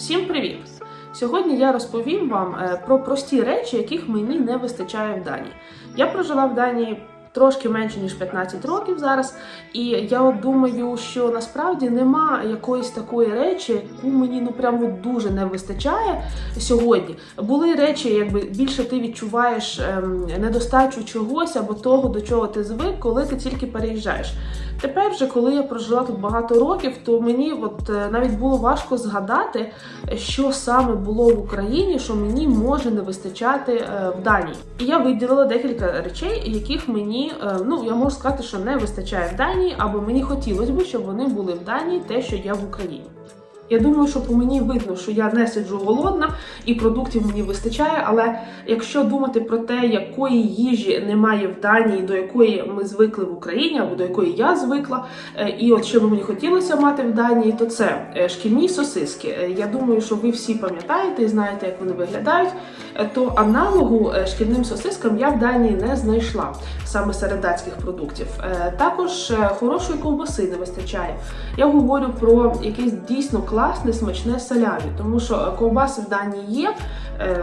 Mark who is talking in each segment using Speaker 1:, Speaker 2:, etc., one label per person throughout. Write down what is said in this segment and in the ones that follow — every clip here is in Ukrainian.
Speaker 1: Всім привіт! Сьогодні я розповім вам е, про прості речі, яких мені не вистачає в Данії. Я прожила в Данії трошки менше ніж 15 років зараз, і я от думаю, що насправді нема якоїсь такої речі, яку мені ну прямо дуже не вистачає сьогодні. Були речі, якби більше ти відчуваєш ем, недостачу чогось або того, до чого ти звик, коли ти тільки переїжджаєш. Тепер, вже коли я прожила тут багато років, то мені от е, навіть було важко згадати, що саме було в Україні, що мені може не вистачати е, в Данії. І я виділила декілька речей, яких мені, е, ну я можу сказати, що не вистачає в Данії, або мені хотілося б, щоб вони були в Данії, те, що є в Україні. Я думаю, що по мені видно, що я не сиджу голодна і продуктів мені вистачає. Але якщо думати про те, якої їжі немає в Данії, до якої ми звикли в Україні, або до якої я звикла, е, і от що би мені хотілося мати в Данії, то це е, шкільні сосиски. Я думаю, що ви всі пам'ятаєте і знаєте, як вони виглядають. Е, То аналогу е, шкільним сосискам я в Данії не знайшла саме серед датських продуктів. Е, Також хорошої ковбаси не вистачає. Я говорю про якесь дійсно класне, смачне салямі, тому що ковбаси в Данії є.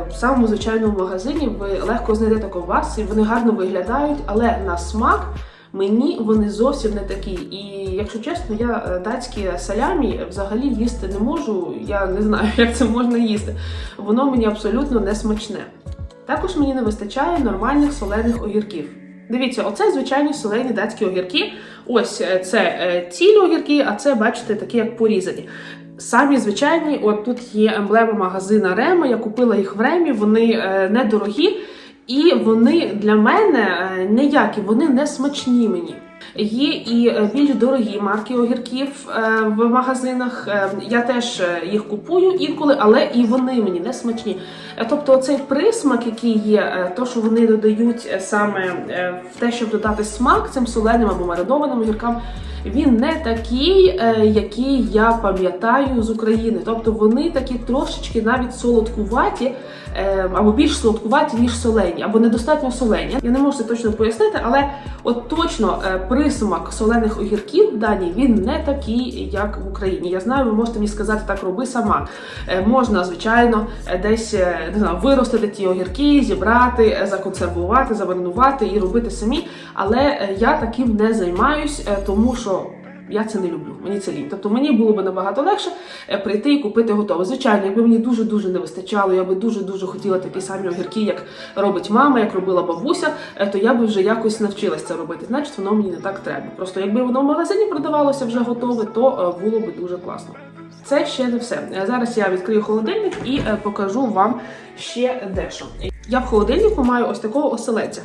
Speaker 1: В самому звичайному магазині ви легко знайдете ковбаси, вони гарно виглядають, але на смак мені вони зовсім не такі. І якщо чесно, я е, датські салямі взагалі їсти не можу. Я не знаю, як це можна їсти. Воно мені абсолютно не смачне. Також мені не вистачає нормальних солених огірків. Дивіться, оце звичайні солені датські огірки. Ось е, це е, цілі огірки, а це, бачите, такі як порізані. Самі звичайні, от тут є емблема магазина Рема. Я купила їх в Ремі. Вони недорогі, і вони для мене е, ніякі, вони не смачні мені. Є і е, більш дорогі марки огірків е, в магазинах. Е, Я теж їх купую інколи, але і вони мені не смачні. Тобто, цей присмак, який є, то що вони додають саме в те, щоб додати смак цим соленим або маринованим огіркам, він не такий, який я пам'ятаю з України. Тобто вони такі трошечки навіть солодкуваті, або більш солодкуваті, ніж солені, або недостатньо солені. Я не можу це точно пояснити, але от точно е, присмак солених огірків в Данії він не такий, як в Україні. Я знаю, ви можете мені сказати, так роби сама. Е, Можна, звичайно, е, десь е, не знаю, виростити ті огірки, зібрати, законсервувати, замаринувати і робити самі. Але я таким не займаюсь, тому що. Я це не люблю, мені це лінь. Тобто мені було б набагато легше е, прийти і купити готове. Звичайно, якби мені дуже дуже не вистачало, я би дуже дуже хотіла такі самі огірки, як робить мама, як робила бабуся, е, то я би вже якось навчилась це робити. Значить, воно мені не так треба. Просто якби воно в магазині продавалося вже готове, то е, було б дуже класно. Це ще не все. Зараз я відкрию холодильник і покажу вам ще дещо. Я в холодильнику маю ось такого оселедця.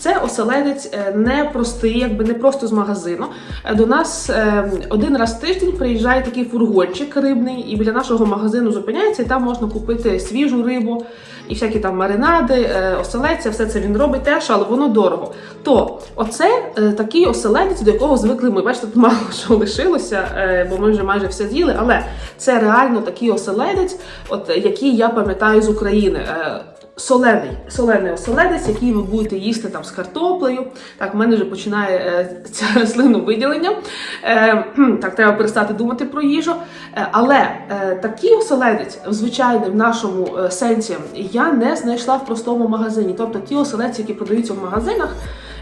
Speaker 1: Це оселедець е, не простий, якби не просто з магазину. Е, До нас е, один раз в тиждень приїжджає такий фургончик рибний, і біля нашого магазину зупиняється, і там можна купити свіжу рибу і всякі там маринади, оселедця, все це він робить теж, але воно дорого. То оце такий оселедець, до якого звикли ми. Бачите, тут мало що лишилося, бо ми вже майже все з'їли. Але це реально такий оселедець, от який я пам'ятаю з України. Солений, солений оселедець, який ви будете їсти там з картоплею. Так, в мене вже починає е, ця слиновиділення. Е, так, треба перестати думати про їжу. Е, але е, такий оселедець, звичайний в нашому е, сенсі, я не знайшла в простому магазині. Тобто ті оселедці, які продаються в магазинах,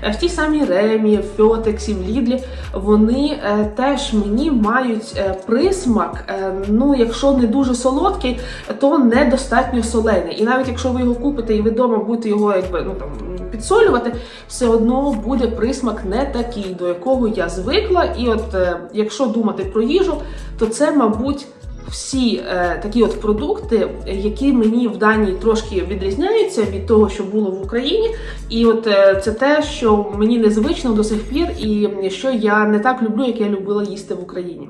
Speaker 1: в тій самій Ремі, в Фьотексі, в Лідлі, вони е, теж мені мають е, присмак. е, ну, якщо не дуже солодкий, то недостатньо солений. І навіть якщо ви його купите і ви вдома будете його якби ну там підсолювати, все одно буде присмак не такий, до якого я звикла. І от е, якщо думати про їжу, то це, мабуть. Всі е, такі от продукти, які мені в Данії трошки відрізняються від того, що було в Україні, і от е, це те, що мені незвично до сих пір, і що я не так люблю, як я любила їсти в Україні.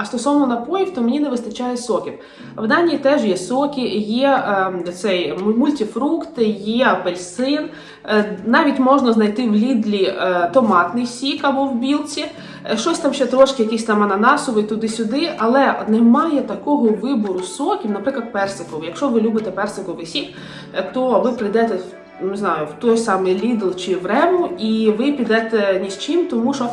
Speaker 1: А стосовно напоїв, то мені не вистачає соків. В Данії теж є соки, є е, цей мультифрукти, є апельсин. Е, навіть можна знайти в Лідлі е, томатний сік або в білці. Е, щось там ще трошки, якийсь там ананасовий туди-сюди, але немає такого вибору соків, наприклад, персиковий. Якщо ви любите персиковий сік, е, то ви прийдете не знаю, в той самий Lidl чи в Рему, і ви підете ні з чим, тому що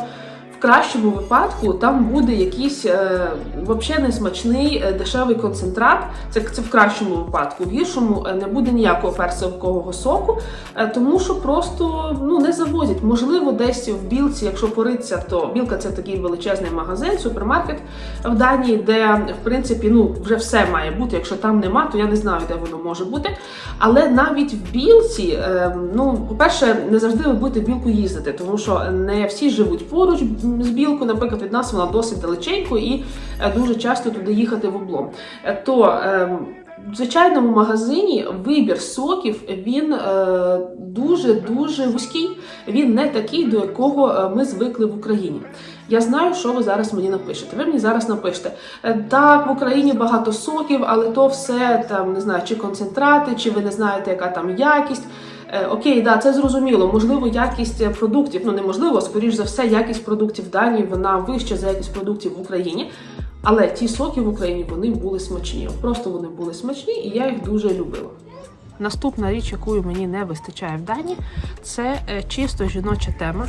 Speaker 1: В кращому випадку там буде якийсь е, взагалі несмачний е, дешевий концентрат. Це, це в кращому випадку. В гіршому е, не буде ніякого персикового соку, е, тому що просто ну не завозять. Можливо, десь в білці, якщо пориться, то білка це такий величезний магазин, супермаркет в Данії, де в принципі ну вже все має бути. Якщо там нема, то я не знаю, де воно може бути. Але навіть в білці, е, ну по-перше, не завжди ви будете в білку їздити, тому що не всі живуть поруч з білкою. Наприклад, від нас вона досить далеченько і е, дуже часто туди їхати в облом. Е, То е, в звичайному магазині вибір соків він дуже дуже вузький. Він не такий, до якого е, ми звикли в Україні. Я знаю, що ви зараз мені напишете. Ви мені зараз напишете. «Е, Так, в Україні багато соків, але то все там не знаю, чи концентрати, чи ви не знаєте, яка там якість. Е, Окей, да, це зрозуміло. Можливо, якість е, продуктів, ну неможливо, скоріш за все, якість продуктів в Данії вона вища за якість продуктів в Україні. Але ті соки в Україні вони були смачні. Просто вони були смачні, і я їх дуже любила. Наступна річ, якої мені не вистачає в Данії, це е, чисто жіноча тема.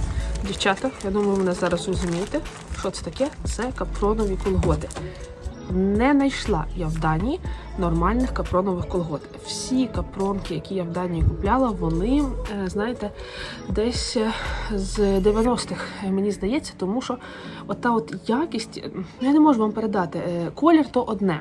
Speaker 1: Дівчата, я думаю, ви мене зараз розумієте, що це таке? Це капронові колготи. Не знайшла я в Данії нормальних капронових колгот. Всі капронки, які я в Данії купляла, вони, е, знаєте, десь е, з 90-х, е, мені здається, тому що от от якість, я не можу вам передати. Колір то одне.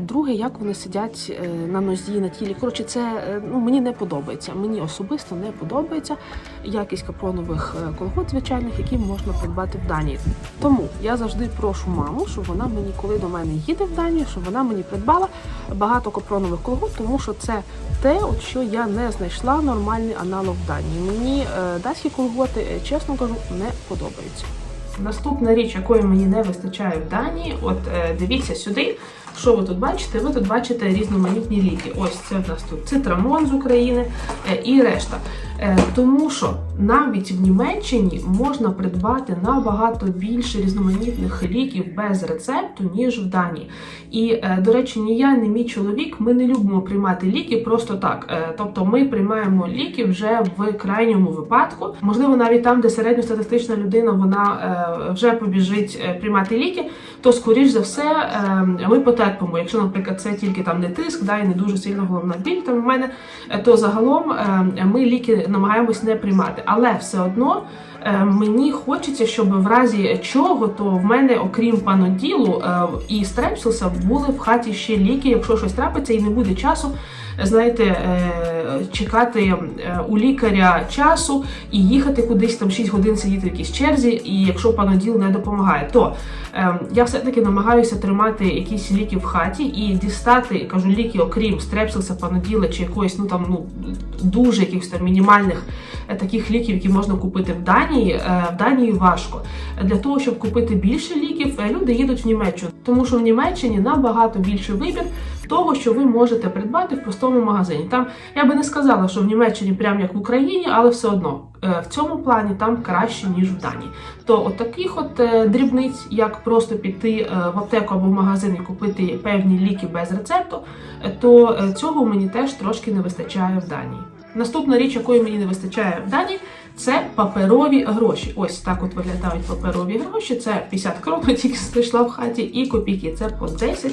Speaker 1: Друге, як вони сидять на нозі, на тілі. Коротше, це ну, мені не подобається. Мені особисто не подобається якість капронових колгот звичайних, які можна придбати в Данії. Тому я завжди прошу маму, щоб вона мені, коли до мене їде в Данію, щоб вона мені придбала багато капронових колгот, тому що це те, от що я не знайшла нормальний аналог в Данії. Мені е, датські колготи, е, чесно кажу, не подобаються. Наступна річ, якої мені не вистачає в Данії, от е, дивіться сюди. Що ви тут бачите? Ви тут бачите різноманітні ліки. Ось це в нас тут цитрамон з України і решта. Е, тому що навіть в Німеччині можна придбати набагато більше різноманітних ліків без рецепту, ніж в Данії. І, е, до речі, ні я, ні мій чоловік, ми не любимо приймати ліки просто так. Е, Тобто ми приймаємо ліки вже в крайньому випадку. Можливо, навіть там, де середньостатистична людина вона вже побіжить приймати ліки, то скоріш за все ми потерпимо. Якщо, наприклад, це тільки там не тиск, да, і не дуже сильно головна біль там в мене, то загалом ми ліки намагаємось не приймати. Але все одно е, мені хочеться, щоб в разі чого, то в мене, окрім паноділу е, і стрепсилса, були в хаті ще ліки, якщо щось трапиться і не буде часу. Знаєте, е, чекати е, у лікаря часу і їхати кудись там 6 годин сидіти в якійсь черзі, і якщо паноділ не допомагає, то е, я все-таки намагаюся тримати якісь ліки в хаті і дістати, кажу, ліки, окрім стрепсилса, паноділа чи якоїсь, ну там ну дуже якихось там мінімальних е, таких ліків, які можна купити в Данії. В Данії важко. Для того, щоб купити більше ліків, люди їдуть в Німеччину, тому що в Німеччині набагато більший вибір того, що ви можете придбати в простому магазині. Там я би не сказала, що в Німеччині прям як в Україні, але все одно е, в цьому плані там краще ніж в Данії. То от таких от е, дрібниць, як просто піти е, в аптеку або в магазин і купити певні ліки без рецепту, то цього мені теж трошки не вистачає в Данії. Наступна річ, якої мені не вистачає в Данії, це паперові гроші. Ось так от виглядають паперові гроші. Це 50 крон, тільки знайшла в хаті, і копійки. Це по 10.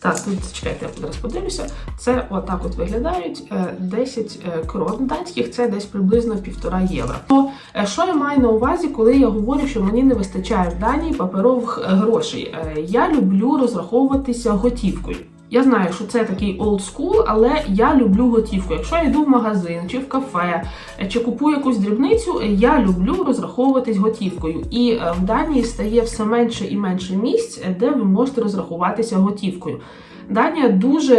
Speaker 1: Так, тут чекайте, я зараз. Це отак от виглядають е, 10 е, крон данських, це десь приблизно півтора євро. То е, що я маю на увазі, коли я говорю, що мені не вистачає в Данії паперових е, грошей? Е, Я люблю розраховуватися готівкою. Я знаю, що це такий old school, але я люблю готівку. Якщо я йду в магазин чи в кафе, е, чи купую якусь дрібницю, е, я люблю розраховуватись готівкою. І е, в Данії стає все менше і менше місць, де ви можете розрахуватися готівкою. Данія дуже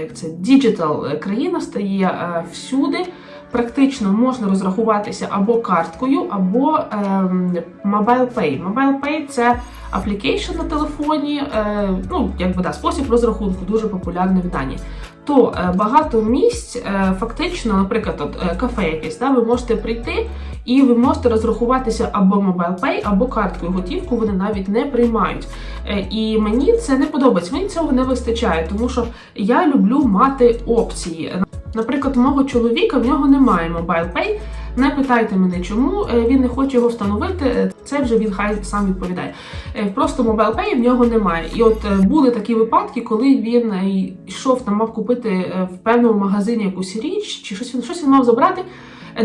Speaker 1: як це діджитал країна стає всюди. Практично можна розрахуватися або карткою, або ем, Mobile Pay. Mobile Pay – це аплікейшн на телефоні, е, ну якби да, спосіб розрахунку дуже популярний в Данії. То е, багато місць, е, фактично, наприклад, от, кафе якесь, да, ви можете прийти і ви можете розрахуватися або Mobile Pay, або карткою. Готівку вони навіть не приймають. І мені це не подобається. Мені цього не вистачає, тому що я люблю мати опції. Наприклад, мого чоловіка в нього немає Mobile Pay. Не питайте мене, чому е, він не хоче його встановити. е, Це вже він хай сам відповідає. Просто Просто MobilePay в нього немає. І от е, були такі випадки, коли він е, йшов там, мав купити е, в певному магазині якусь річ, чи щось він щось він мав забрати.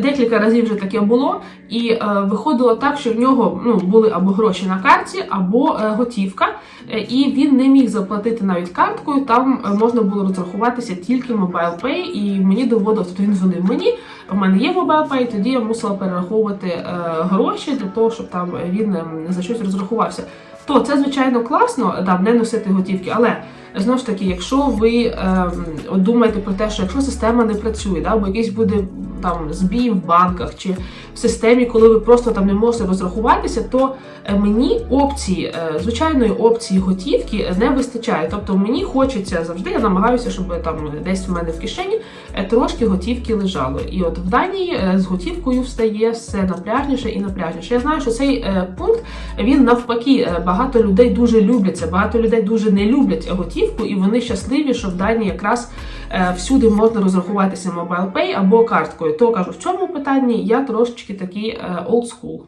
Speaker 1: Декілька разів вже таке було, і е, виходило так, що в нього ну, були або гроші на карті, або е, готівка, е, і він не міг заплатити навіть карткою. Там е, можна було розрахуватися тільки MobilePay, і мені доводилось, тобто він дзвонив мені. У мене є MobilePay, тоді я мусила перераховувати е, гроші для того, щоб там він е, за щось розрахувався. То це звичайно класно, да, не носити готівки, але знову ж таки, якщо ви е, думаєте про те, що якщо система не працює, да, або якийсь буде там збій в банках чи в системі, коли ви просто там не можете розрахуватися, то е, мені опції, е, звичайної опції готівки не вистачає. Тобто мені хочеться завжди, я намагаюся, щоб там десь в мене в кишені е, трошки готівки лежало. І от в Данії з готівкою встає все напряжніше і напряжніше. Я знаю, що цей пункт він навпаки е, багато людей дуже люблять це, багато людей дуже не люблять готівку, і вони щасливі, що в Данії якраз е, всюди можна розрахуватися MobilePay або карткою. То кажу, в цьому питанні я трошечки такий е, old school.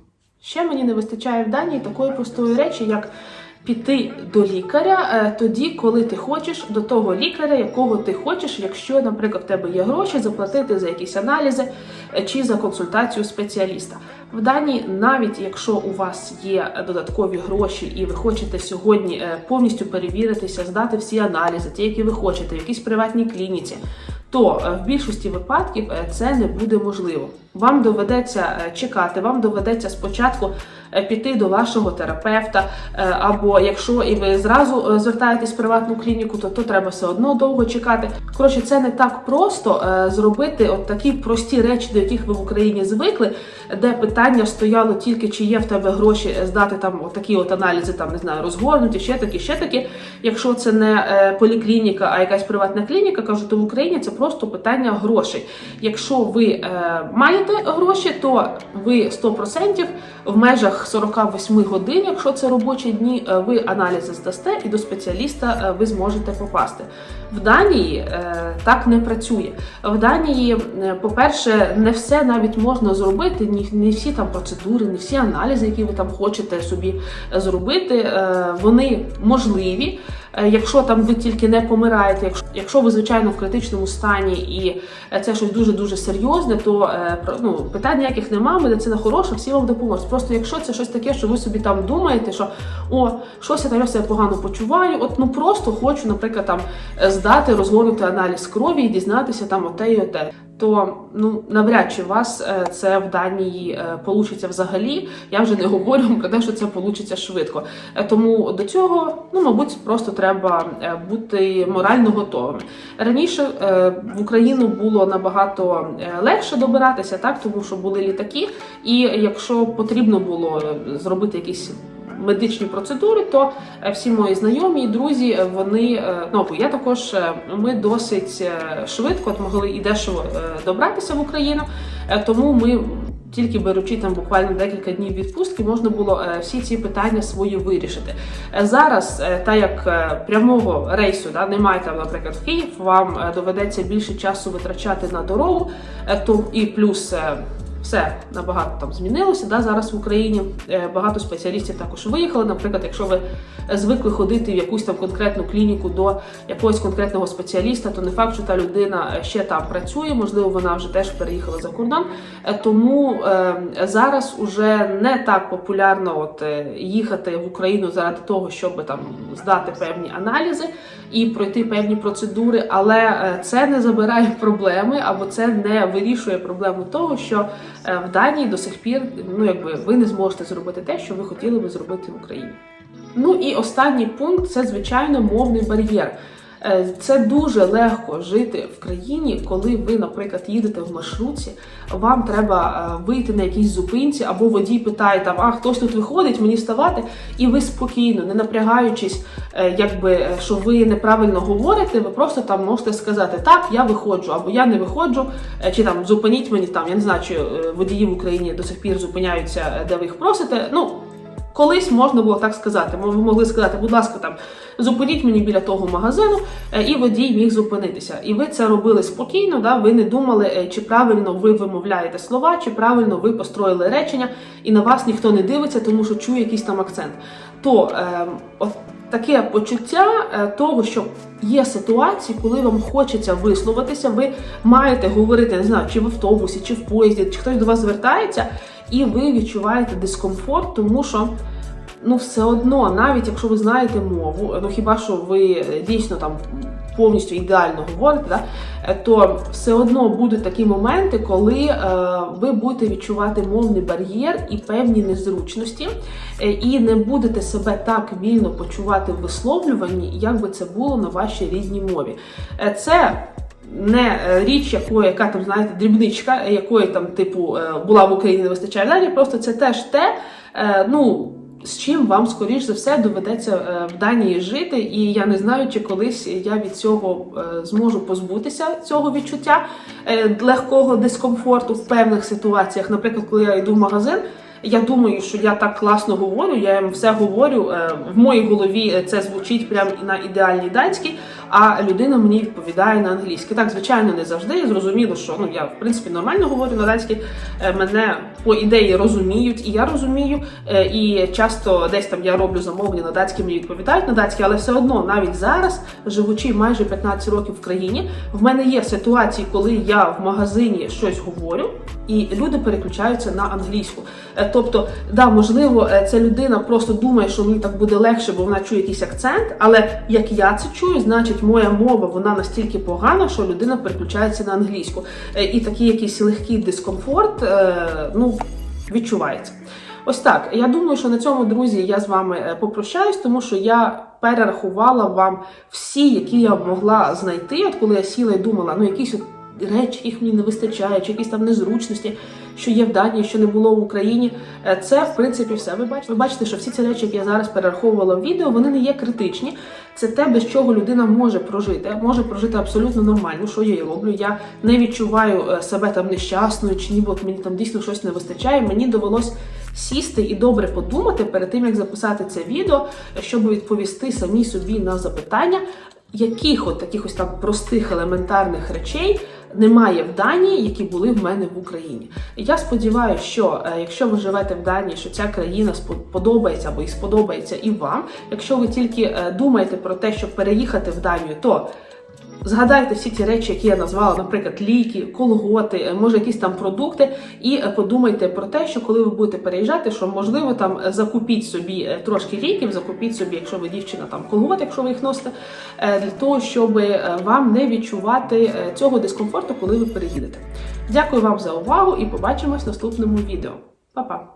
Speaker 1: Ще мені не вистачає в Данії такої простої речі, як піти до лікаря е, тоді, коли ти хочеш, до того лікаря, якого ти хочеш, якщо, наприклад, в тебе є гроші, заплатити за якісь аналізи е, чи за консультацію спеціаліста. В Данії, навіть якщо у вас є додаткові гроші, і ви хочете сьогодні е, повністю перевіритися, здати всі аналізи, ті, які ви хочете, в якійсь приватній клініці, то в більшості випадків це не буде можливо. Вам доведеться е, чекати, вам доведеться спочатку е, піти до вашого терапевта, е, або якщо і ви зразу звертаєтесь в приватну клініку, то, то треба все одно довго чекати. Коротше, це не так просто зробити от такі прості речі, до яких ви в Україні звикли, де питання стояло тільки чи є в тебе гроші здати там такі от аналізи, там не знаю, розгорнуті, ще такі, ще такі. Якщо це не поліклініка, а якась приватна клініка, кажу, то в Україні це просто питання грошей. Якщо ви е, маєте гроші, то ви 100% в межах 48 годин, якщо це робочі дні, е, ви аналізи здасте і до спеціаліста е, ви зможете попасти. В Данії е, так не працює. В Данії, по-перше, не все навіть можна зробити, не всі там процедури, не всі аналізи, які ви там хочете собі зробити, вони можливі. Е, Якщо там ви тільки не помираєте, якщо, якщо ви звичайно в критичному стані і е, це щось дуже дуже серйозне, то е, ну, питань ніяких немає, медицина хороша, всі вам допоможуть. Просто якщо це щось таке, що ви собі там думаєте, що о, щось я там себе погано почуваю, от ну просто хочу, наприклад, там здати, розгорнути аналіз крові і дізнатися там оте і оте. То ну навряд чи у вас е, це в Данії е, получиться взагалі. Я вже не говорю про те, що це получиться швидко. Е, Тому до цього, ну мабуть, просто треба бути морально готовими. Раніше в Україну було набагато легше добиратися, так тому що були літаки, і якщо потрібно було зробити якісь медичні процедури, то е, всі мої знайомі і друзі, е, вони е, ну я також ми досить швидко от могли і дешево добратися в Україну. Тому ми тільки беручи там буквально декілька днів відпустки, можна було всі ці питання свої вирішити. Зараз, так як прямого рейсу да, немає там, наприклад, в Київ, вам доведеться більше часу витрачати на дорогу, то і плюс. Все набагато там змінилося. Да, зараз в Україні Е, багато спеціалістів також виїхали. Наприклад, якщо ви звикли ходити в якусь там конкретну клініку до якогось конкретного спеціаліста, то не факт, що та людина е, ще там працює. Можливо, вона вже теж переїхала за кордон. Е, Тому зараз уже не так популярно от їхати в Україну заради того, щоб там здати певні аналізи і пройти певні процедури, але це не забирає проблеми або це не вирішує проблему того, що в Данії до сих пір ну якби ви не зможете зробити те, що ви хотіли би зробити в Україні. Ну і останній пункт це звичайно мовний бар'єр. Е, Це дуже легко жити в країні, коли ви, наприклад, їдете в маршрутці, вам треба е, вийти на якійсь зупинці, або водій питає там, а хтось тут виходить, мені вставати, і ви спокійно, не напрягаючись, е, якби що ви неправильно говорите, ви просто там можете сказати так, я виходжу, або я не виходжу, чи там зупиніть мені там. Я не знаю, чи водії в Україні до сих пір зупиняються, де ви їх просите. Ну Колись можна було так сказати. Ви могли сказати, будь ласка, там зупиніть мені біля того магазину, е, і водій міг зупинитися. І ви це робили спокійно. Да? Ви не думали, е, чи правильно ви вимовляєте слова, чи правильно ви построїли речення, і на вас ніхто не дивиться, тому що чує якийсь там акцент. То е, от таке почуття е, того, що є ситуації, коли вам хочеться висловитися, ви маєте говорити, не знаю, чи в автобусі, чи в поїзді, чи хтось до вас звертається, і ви відчуваєте дискомфорт, тому що. Ну, все одно, навіть якщо ви знаєте мову, ну хіба що ви е, дійсно там повністю ідеально говорите, да, е, то все одно будуть такі моменти, коли е, ви будете відчувати мовний бар'єр і певні незручності, е, і не будете себе так вільно почувати в висловлюванні, як би це було на вашій рідній мові. Е, це не е, річ, якої, яка там, знаєте, дрібничка, якої там, типу, е, була в Україні не вистачає далі, просто це теж те, е, ну. З чим вам, скоріш за все, доведеться в Данії жити, і я не знаю, чи колись я від цього зможу позбутися цього відчуття легкого дискомфорту в певних ситуаціях. Наприклад, коли я йду в магазин, я думаю, що я так класно говорю, я їм все говорю. е, В моїй голові е, це звучить прямо на ідеальній данській, а людина мені відповідає на англійській. Так, звичайно, не завжди. Зрозуміло, що ну я в принципі нормально говорю на данській. е, Мене по ідеї розуміють, і я розумію. І часто десь там я роблю замовлення на датській, мені відповідають на датській, але все одно навіть зараз, живучи майже 15 років в країні, в мене є ситуації, коли я в магазині щось говорю, і люди переключаються на англійську. Е, Тобто, да, можливо, е, ця людина просто думає, що мені так буде легше, бо вона чує якийсь акцент. Але як я це чую, значить моя мова вона настільки погана, що людина переключається на англійську. Е, І такий якийсь легкий дискомфорт, ну відчувається. Ось так. Я думаю, що на цьому, друзі, я з вами попрощаюсь, тому що я перерахувала вам всі, які я могла знайти. От коли я сіла і думала, ну якісь от речі, яких мені не вистачає, чи якісь там незручності, що є в Данії, що не було в Україні. Е, Це в принципі все. Ви бачите, ви бачите, що всі ці речі, які я зараз перераховувала в відео, вони не є критичні. Це те, без чого людина може прожити, може прожити абсолютно нормально, що я і роблю. Я не відчуваю е, себе там нещасною, чи ніби от мені там дійсно щось не вистачає. Мені довелось сісти і добре подумати перед тим, як записати це відео, щоб відповісти самій собі на запитання, яких от таких ось там простих елементарних речей немає в Данії, які були в мене в Україні. І я сподіваюся, що е, якщо ви живете в Данії, що ця країна сподобається подобається або і сподобається і вам. Якщо ви тільки е, думаєте про те, щоб переїхати в Данію, то Згадайте всі ті речі, які я назвала, наприклад, ліки, колготи, е, може якісь там продукти, і е, подумайте про те, що коли ви будете переїжджати, що можливо там е, закупіть собі трошки ліків, закупіть собі, якщо ви дівчина, там колгот, якщо ви їх носите, для того, щоб вам не відчувати цього дискомфорту, коли ви переїдете. Дякую вам за увагу і побачимось в наступному відео. Па-па!